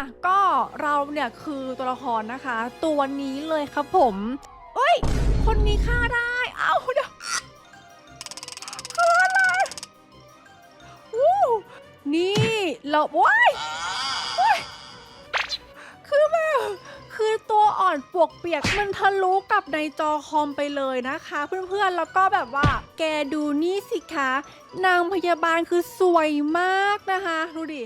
ะ ก็เราเนี่ยคือตัวละครนะคะ ตัวนี้เลยครับผมเอ้ย คนนี้ฆ่าได้ เอ้าเดี๋ยวคืออะไรวู้นี่เราว้ายว้ายคือแบบคือตัวอ่อนปวกเปียกมันทะลุกับในจอคอมไปเลยนะคะ เพื่อนๆ แล้วก็แบบว่า แกดูนี่สิคะ นางพยาบาลคือสวยมากนะคะ ดูดิ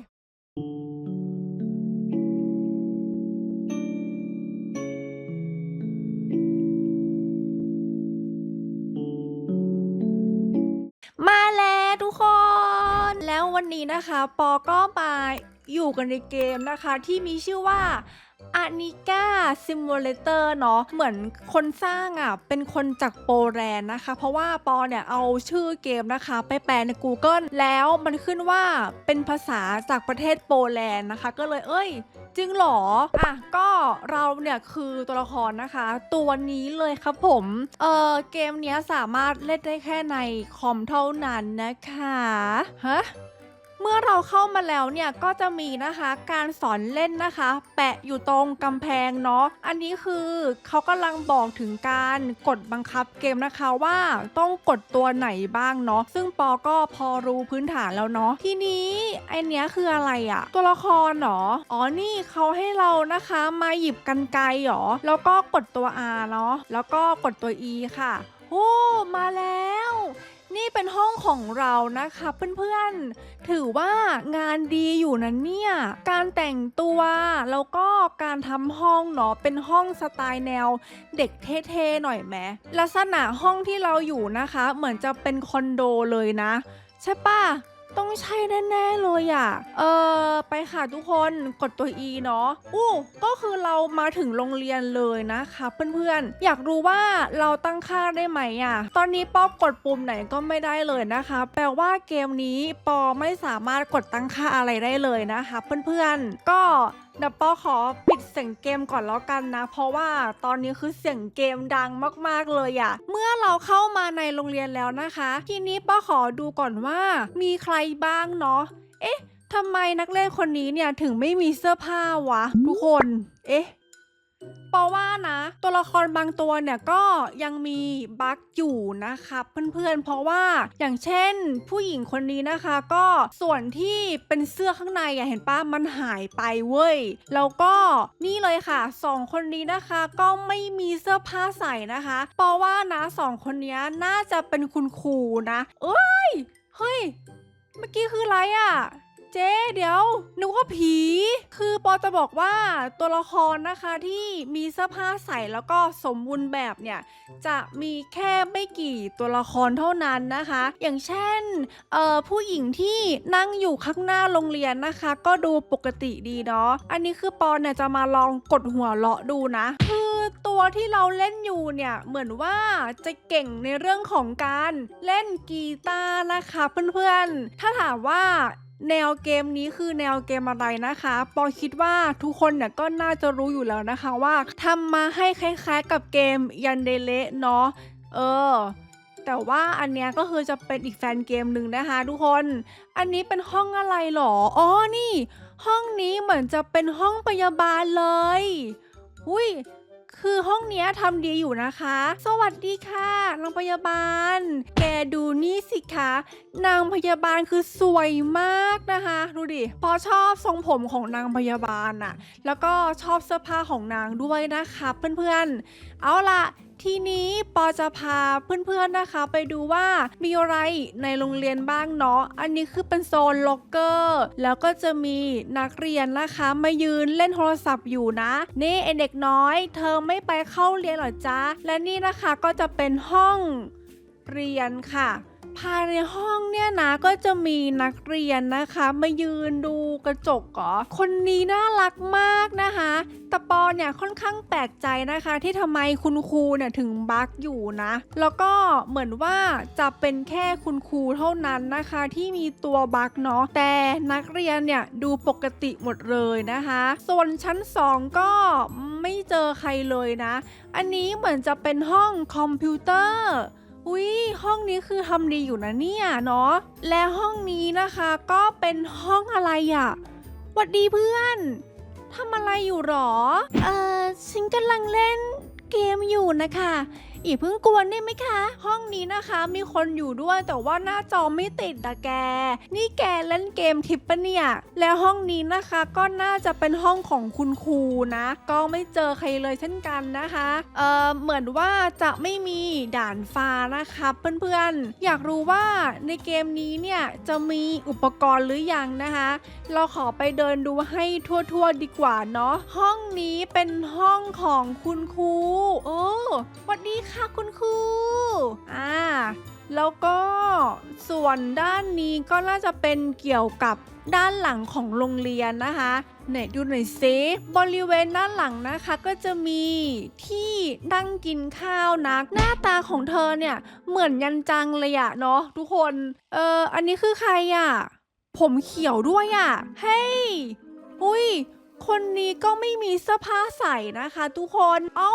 วันนี้นะคะ ปอก็มาอยู่กันในเกมนะคะ ที่มีชื่อว่า a n i k a Simulator เนาะเหมือนคนสร้างอะ เป็นคนจากโปแลนด์นะคะ เพราะว่าปอเนี่ยเอาชื่อเกมนะคะ ไปแปลใน Google แล้วมันขึ้นว่าเป็นภาษาจากประเทศโปแลนด์นะคะ ก็เลยเอ้ย จริงหรอ อะ ก็เราเนี่ยคือตัวละครนะคะ ตัวนี้เลยครับผม เออเกมเนี้ยสามารถเล่นได้แค่ในคอมเท่านั้นนะคะ ฮะ เมื่อเราเข้ามาแล้วเนี่ยก็จะมีนะคะการสอนเล่นนะคะ แปะอยู่ตรงกำแพงเนาะอันนี้คือเขากำลังบอกถึงการกดบังคับเกมนะคะว่าต้องกดตัวไหนบ้างเนาะซึ่งปอก็พอรู้พื้นฐานแล้วเนาะทีนี้ไอเนี้ยคืออะไรอะตัวละครเหรออ๋อนี่เขาให้เรานะคะมาหยิบกันไกรเหรอแล้วก็กดตัว R เนาะแล้วก็กดตัว E ค่ะโอ้มาแล้ว นี่เป็นห้องของเรานะคะเพื่อนๆ ถือว่างานดีอยู่นะเนี่ย การแต่งตัวแล้วก็การทำห้องเนาะเป็นห้องสไตล์แนว เด็กเท่ๆหน่อยแหมลักษณะห้องที่เราอยู่นะคะ เหมือนจะเป็นคอนโดเลยนะ ใช่ปะ ต้องใช่แน่ๆเลยอะ่ะ เออไปค่ะทุกคนกดตัว E เนาะ อู้ ก็คือเรามาถึงโรงเรียนเลยนะคะเพื่อนๆ อยากรู้ว่าเราตั้งค่าได้ไหมอะ่ะ ตอนนี้ป๊อกดปุ่มไหนก็ไม่ได้เลยนะคะ แปลว่าเกมนี้ปอไม่สามารถกดตั้งค่าอะไรได้เลยนะคะเพื่อนๆ ก็ ดี๋ยวปอขอปิดเสียงเกมก่อนแล้วกันนะ เพราะว่าตอนนี้คือเสียงเกมดังมากๆเลยอะเมื่อเราเข้ามาในโรงเรียนแล้วนะคะ ทีนี้ปอขอดูก่อนว่า มีใครบ้างเนาะเอ๊ะทำไมนักเล่นคนนี้เนี่ยถึงไม่มีเสื้อผ้าวะ ทุกคน เอ๊ะ ปอว่านะ ตัวละครบางตัวเนี่ยก็ยังมีบั๊กอยู่นะคะเพื่อนๆ เพราะว่าอย่างเช่นผู้หญิงคนนี้นะคะ ก็ส่วนที่เป็นเสื้อข้างในอะเห็นปะมันหายไปเว้ย แล้วก็นี่เลยค่ะสองคนนี้นะคะก็ไม่มีเสื้อผ้าใส่นะคะปอว่านะสองคนนี้น่าจะเป็นคุณครูนะ เอ้ย เฮ้ย เมื่อกี้คืออะไรอะ่ะ เจ๊เดี๋ยวนึกว่าผี คือปอจะบอกว่าตัวละครนะคะที่มีเสื้อผ้าใส่แล้วก็สมบูรณ์แบบเนี่ย จะมีแค่ไม่กี่ตัวละครเท่านั้นนะคะ อย่างเช่นเอ่อผู้หญิงที่นั่งอยู่ข้างหน้าโรงเรียนนะคะ ก็ดูปกติดีเนาะอันนี้คือปอเนี่ยจะมาลองกดหัวเราะดูนะคือตัวที่เราเล่นอยู่เนี่ยเหมือนว่าจะเก่งในเรื่องของการเล่นกีตาร์นะคะเพื่อนๆ ถ้าถามว่าแนวเกมนี้คือแนวเกมอะไรนะคะ ปอคิดว่าทุกคนเนี่ยก็น่าจะรู้อยู่แล้วนะคะว่าทำมาให้คล้ายๆกับเกมยันเดเลเนาะ เออ แต่ว่าอันเนี้ยก็คือจะเป็นอีกแฟนเกมหนึ่งนะคะทุกคน อันนี้เป็นห้องอะไรหรอ อ๋อ นี่ ห้องนี้เหมือนจะเป็นห้องพยาบาลเลย อุ้ย คือห้องเนี้ยทำดีอยู่นะคะ สวัสดีค่ะนางพยาบาล แกดูนี่สิคะ นางพยาบาลคือสวยมากนะคะ ดูดิ พอชอบทรงผมของนางพยาบาลอะแล้วก็ชอบเสื้อผ้าของนางด้วยนะคะ เพื่อนๆ เอาล่ะทีนี้ปอจะพาเพื่อนๆนะคะ ไปดูว่ามีอะไรในโรงเรียนบ้างเนาะ อันนี้คือเป็นโซนล็อกเกอร์ แล้วก็จะมีนักเรียนนะคะมายืนเล่นโทรศัพท์อยู่นะ นี่เด็กน้อย เธอไม่ไปเข้าเรียนหรอจ๊ะ และนี่นะคะก็จะเป็นห้องเรียนค่ะ ภายในห้องเนี่ยนะก็จะมีนักเรียนนะคะมายืนดูกระจกเหรอคนนี้น่ารักมากนะคะแต่ปอเนี่ยค่อนข้างแปลกใจนะคะ ที่ทำไมคุณครูเนี่ยถึงบั๊กอยู่นะ แล้วก็เหมือนว่าจะเป็นแค่คุณครูเท่านั้นนะคะ ที่มีตัวบั๊กเนาะแต่นักเรียนเนี่ยดูปกติหมดเลยนะคะ ส่วนชั้น 2 ก็ไม่เจอใครเลยนะ อันนี้เหมือนจะเป็นห้องคอมพิวเตอร์ อุ้ยห้องนี้คือทำดีอยู่นะเนี่ยเนาะและห้องนี้นะคะก็เป็นห้องอะไรอะ่ะหวัดดีเพื่อนทำอะไรอยู่หรอ เออฉันกำลังเล่นเกมอยู่นะคะ อีเพิ่งกวนได้ไหมคะ ห้องนี้นะคะมีคนอยู่ด้วยแต่ว่าหน้าจอไม่ติดอะแก นี่แกเล่นเกมทิปปะเนี่ย แล้วห้องนี้นะคะก็น่าจะเป็นห้องของคุณครูนะ ก็ไม่เจอใครเลยเช่นกันนะคะ เออเหมือนว่าจะไม่มีด่านฟ้านะคะเพื่อนๆ อยากรู้ว่าในเกมนี้เนี่ยจะมีอุปกรณ์หรือยังนะคะ เราขอไปเดินดูให้ทั่วๆดีกว่าเนาะห้องนี้เป็นห้องของคุณครูโอ้ ค่ะคุณครูอ่าแล้วก็ส่วนด้านนี้ก็น่าจะเป็นเกี่ยวกับด้านหลังของโรงเรียนนะคะไหนดูหน่อยซิบริเวณด้านหลังนะคะก็จะมีที่นั่งกินข้าวนะหน้าตาของเธอเนี่ยเหมือนยันจังเลยอะเนาะทุกคนเอออันนี้คือใครอะผมเขียวด้วยอะเฮ้ยอุ้ยคนนี้ก็ไม่มีเสื้อผ้าใส่นะคะ ทุกคน เอ้า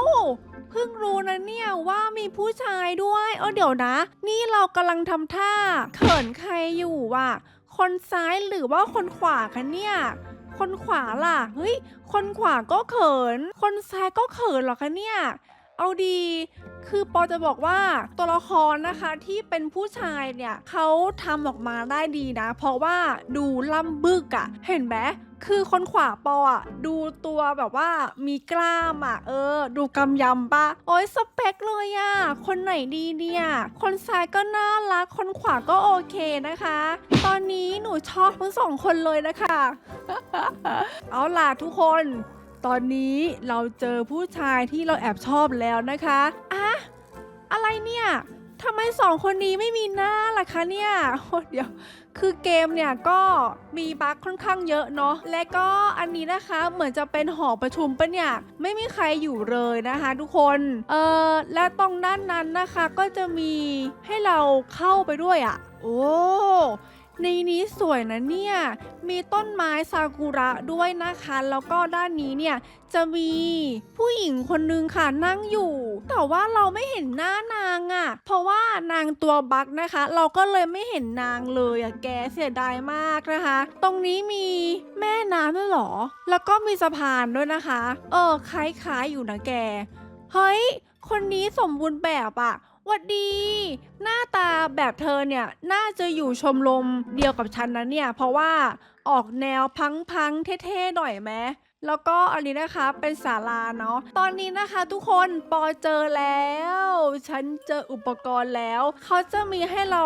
เพิ่งรู้นะเนี่ยว่ามีผู้ชายด้วยเออเดี๋ยวนะ นี่เรากำลังทำท่า เขินใครอยู่ว่ะคนซ้ายหรือว่าคนขวาคะเนี่ย คนขวาล่ะเฮ้ยคนขวาก็เขิน คนซ้ายก็เขินเหรอคะเนี่ยเอาดี คือปอจะบอกว่าตัวละครนะคะที่เป็นผู้ชายเนี่ยเขาทำออกมาได้ดีนะ เพราะว่าดูล่ำบึกอะเห็นไหมคือคนขวาปออะดูตัวแบบว่ามีกล้ามอะเออ ดูกำยำปะโอ้ยสเปคเลยอะคนไหนดีเนี่ย คนซ้ายก็น่ารัก คนขวาก็โอเคนะคะ ตอนนี้หนูชอบทั้งสองคนเลยนะคะ เอาล่ะทุกคน ตอนนี้เราเจอผู้ชายที่เราแอบชอบแล้วนะคะ เนี่ยทำไมสองคนนี้ไม่มีหน้าล่ะคะเนี่ยโอ้เดี๋ยว คือเกมเนี่ยก็มีบั๊กค่อนข้างเยอะเนาะ และก็อันนี้นะคะเหมือนจะเป็นหอประชุมปะเนี่ย ไม่มีใครอยู่เลยนะคะทุกคน เออและตรงด้านนั้นนะคะก็จะมีให้เราเข้าไปด้วยอะ่ะ โอ้ ในนี้สวยนะเนี่ย มีต้นไม้ซากุระด้วยนะคะ แล้วก็ด้านนี้เนี่ยจะมีผู้หญิงคนนึงค่ะนั่งอยู่ แต่ว่าเราไม่เห็นหน้านางอะ่ะ เพราะว่านางตัวบักนะคะ เราก็เลยไม่เห็นนางเลยอะ่ะแกเสียดายมากนะคะ ตรงนี้มีแม่น้ำด้วยหรอ แล้วก็มีสะพานด้วยนะคะ เออคล้ายๆอยู่นะแก เฮ้ย คนนี้สมบูรณ์แบบอะห วัดดี หน้าตาแบบเธอเนี่ย น่าจะอยู่ชมรมเดียวกับฉันนะเนี่ย เพราะว่าออกแนวพังๆเท่ๆหน่อยไหม แล้วก็อันนี้นะคะเป็นศาลาเนาะตอนนี้นะคะทุกคนปอเจอแล้ว ฉันเจออุปกรณ์แล้ว เขาจะมีให้เรา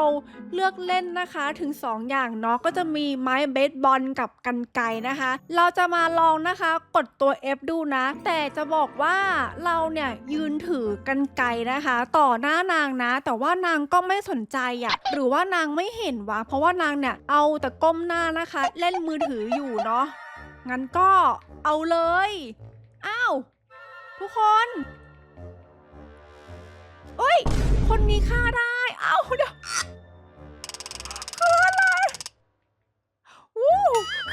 เลือกเล่นนะคะถึง 2 อย่างเนาะก็จะมีไม้เบสบอลกับกันไกนะคะ เราจะมาลองนะคะกดตัว F ดูนะ แต่จะบอกว่าเราเนี่ยยืนถือกันไกนะคะ ต่อหน้านางนะ แต่ว่านางก็ไม่สนใจอะหรือว่านางไม่เห็นวะเพราะว่านางเนี่ยเอาแต่ก้มหน้านะคะ เล่นมือถืออยู่เนาะ งั้นก็เอาเลย อ้าว ทุกคนเอ้ย คนนี้ฆ่าได้ เอ้าเดี๋ยวคืออะไรวู้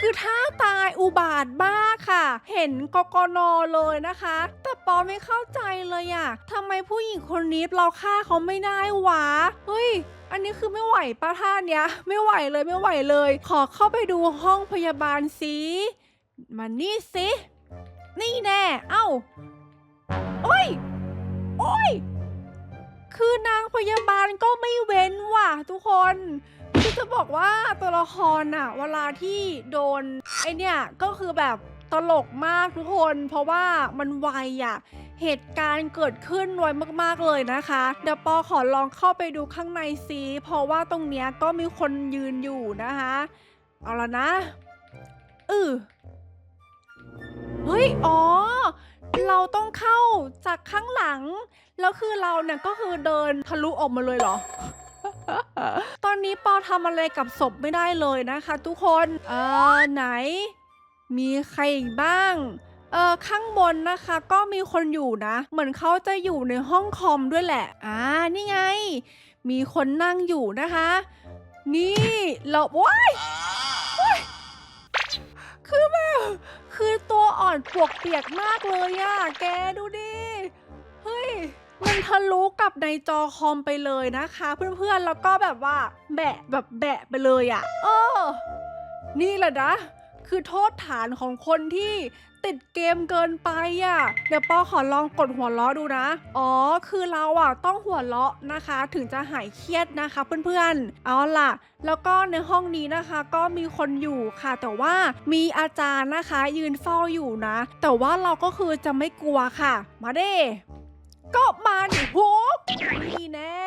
คือท่าตายอุบาทบ้ากค่ะ เห็นกกนเลยนะคะ แต่ปอไม่เข้าใจเลยอะทำไมผู้หญิงคนนี้เราฆ่าเขาไม่ได้วะ เฮ้ย อันนี้คือไม่ไหวป้าท่านเนี้ย ไม่ไหวเลยไม่ไหวเลย ขอเข้าไปดูห้องพยาบาลสิ มานี่สิ นี่แน่ เอ้า โอ้ย โอ้ย คือนางพยาบาลก็ไม่เว้นว่ะทุกคนคือจะบอกว่าตัวละครอะเวลาที่โดนไอเนี่ยก็คือแบบตลกมากทุกคน เพราะว่ามันไวอะเหตุการณ์เกิดขึ้นไวมากๆเลยนะคะ เดี๋ยวปอขอลองเข้าไปดูข้างในซิเพราะว่าตรงเนี้ยก็มีคนยืนอยู่นะคะ เอาละนะเออ ฮ้ย อ๋อ เราต้องเข้าจากข้างหลัง แล้วคือเราเนี่ยก็คือเดินทะลุออกมาเลยเหรอ ตอนนี้ปอทำอะไรกับศพไม่ได้เลยนะคะ ทุกคน เออไหน มีใครอีกบ้าง เออข้างบนนะคะ ก็มีคนอยู่นะ เหมือนเขาจะอยู่ในห้องคอมด้วยแหละ อ่า นี่ไง มีคนนั่งอยู่นะคะ นี่เราว้ายว้ายคือแบบ คือตัวอ่อนปวกเปียกมากเลยอะแกดูดิ เฮ้ย มันทะลุกับในจอคอมไปเลยนะคะ เพื่อนๆ แล้วก็แบบว่า แบะแบบแบะไปเลยอะเออ นี่แหละนะ คือโทษฐานของคนที่ ติดเกมเกินไปอะ เดี๋ยวปอขอลองกดหัวเราะดูนะ อ๋อ คือเราอะต้องหัวเราะนะคะ ถึงจะหายเครียดนะคะเพื่อนๆ เอาล่ะ แล้วก็ในห้องนี้นะคะ ก็มีคนอยู่ค่ะ แต่ว่ามีอาจารย์นะคะ ยืนเฝ้าอยู่นะ แต่ว่าเราก็คือจะไม่กลัวค่ะ มาเด้ก็มาดิโฮกนี่แน่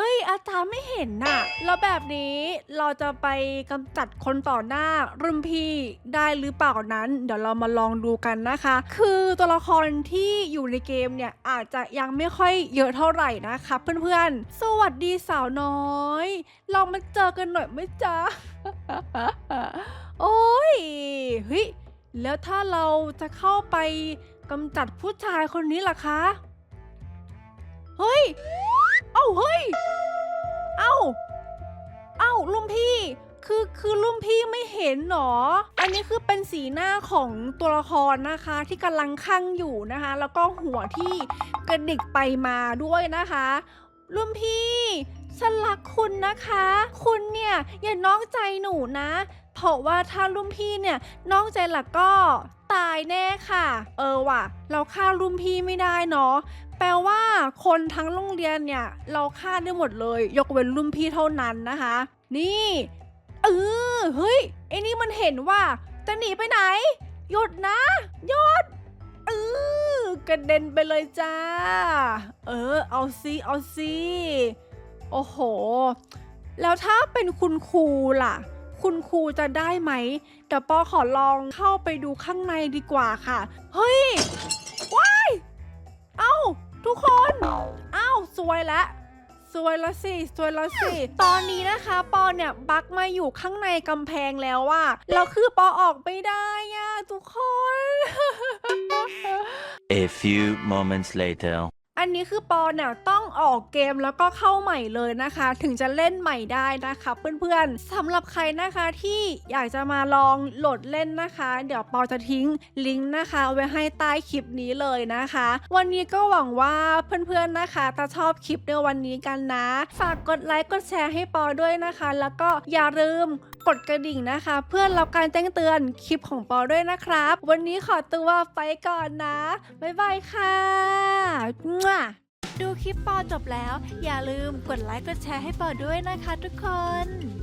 เฮ้ย อาจารย์ไม่เห็นน่ะ แล้วแบบนี้เราจะไปกำจัดคนต่อหน้ารุ่นพี่ได้หรือเปล่านั้น เดี๋ยวเรามาลองดูกันนะคะ คือตัวละครที่อยู่ในเกมเนี่ยอาจจะยังไม่ค่อยเยอะเท่าไหร่นะคะ เพื่อนๆ สวัสดีสาวน้อยเรามาเจอกันหน่อยไหมจ๊ะ โอ้ยเฮ้ยแล้วถ้าเราจะเข้าไปกำจัดผู้ชายคนนี้ล่ะคะ เฮ้ย อ้าเฮ้ย เอ้า เอ้าลุงพี่ คือคือลุงพี่ไม่เห็นหรอ อันนี้คือเป็นสีหน้าของตัวละครนะคะ ที่กำลังคั่งอยู่นะคะ แล้วก็หัวที่กระดิกไปมาด้วยนะคะลุงพี่ฉันรักคุณนะคะ คุณเนี่ยอย่านอกใจหนูนะ เพราะว่าถ้ารุ่นพี่เนี่ยนอกใจละก็ตายแน่ค่ะ เออว่ะ เราฆ่ารุ่นพี่ไม่ได้เนาะ แปลว่าคนทั้งโรงเรียนเนี่ย เราฆ่าได้หมดเลย ยกเว้นรุ่นพี่เท่านั้นนะคะ นี่เออเฮ้ยไอ้นี่มันเห็นว่าจะหนีไปไหน หยุดนะหยุดเออกระเด็นไปเลยจ้า เออ เอาซิเอาซิโอ้โห แล้วถ้าเป็นคุณครูล่ะ คุณครูจะได้ไหมเดี๋ยวปอขอลองเข้าไปดูข้างในดีกว่าค่ะ เฮ้ยว้าย เอ้า ทุกคนอ้าวสวยแล้วสวยแล้วสิสวยแล้วสิตอนนี้นะคะ ปอเนี่ยบักมาอยู่ข้างในกำแพงแล้วว่าแล้วคือปอออกไม่ได้อะทุกคน A few moments later. อันนี้คือปอเนี่ยต้องออกเกมแล้วก็เข้าใหม่เลยนะคะ ถึงจะเล่นใหม่ได้นะคะเพื่อนๆสำหรับใครนะคะที่อยากจะมาลองโหลดเล่นนะคะ เดี๋ยวปอจะทิ้งลิงก์นะคะไว้ให้ใต้คลิปนี้เลยนะคะ วันนี้ก็หวังว่าเพื่อนๆนะคะจะชอบคลิปในวันนี้กันนะ ฝากกดไลค์กดแชร์ให้ปอด้วยนะคะ แล้วก็อย่าลืม กดกระดิ่งนะคะ เพื่อรับการแจ้งเตือนคลิปของปอด้วยนะครับ วันนี้ขอตัวไปก่อนนะ บ๊ายบายค่ะดูคลิปปอจบแล้ว อย่าลืมกดไลค์กดแชร์ให้ปอด้วยนะคะทุกคน